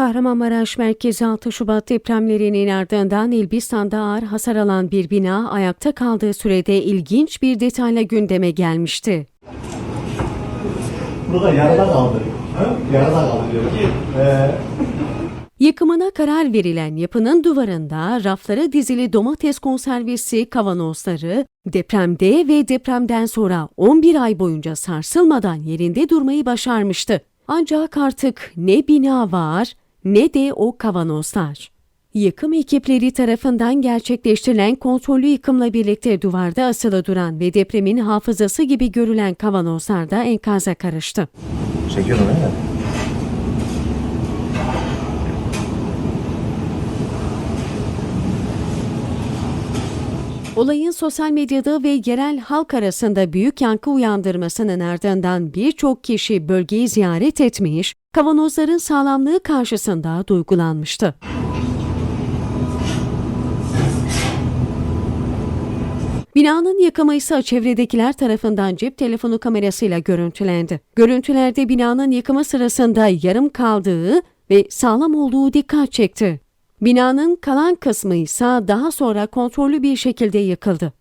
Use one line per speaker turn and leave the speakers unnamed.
Kahramanmaraş merkezi 6 Şubat depremlerinin ardından Elbistan'da ağır hasar alan bir bina ayakta kaldığı sürede ilginç bir detayla gündeme gelmişti.
Burada yarıda kaldı. Ha? Yarıda kaldı diyor. Ee,
Yıkımına karar verilen yapının duvarında raflara dizili domates konservesi kavanozları depremde ve depremden sonra 11 ay boyunca sarsılmadan yerinde durmayı başarmıştı. Ancak artık ne bina var ne de o kavanozlar. Yıkım ekipleri tarafından gerçekleştirilen kontrollü yıkımla birlikte duvarda asılı duran ve depremin hafızası gibi görülen kavanozlar da enkaza karıştı.
Çekiyorum değil mi?
Olayın sosyal medyada ve yerel halk arasında büyük yankı uyandırmasının ardından birçok kişi bölgeyi ziyaret etmiş, kavanozların sağlamlığı karşısında duygulanmıştı. Binanın yıkımı ise çevredekiler tarafından cep telefonu kamerasıyla görüntülendi. Görüntülerde binanın yıkımı sırasında yarım kaldığı ve sağlam olduğu dikkat çekti. Binanın kalan kısmı ise daha sonra kontrollü bir şekilde yıkıldı.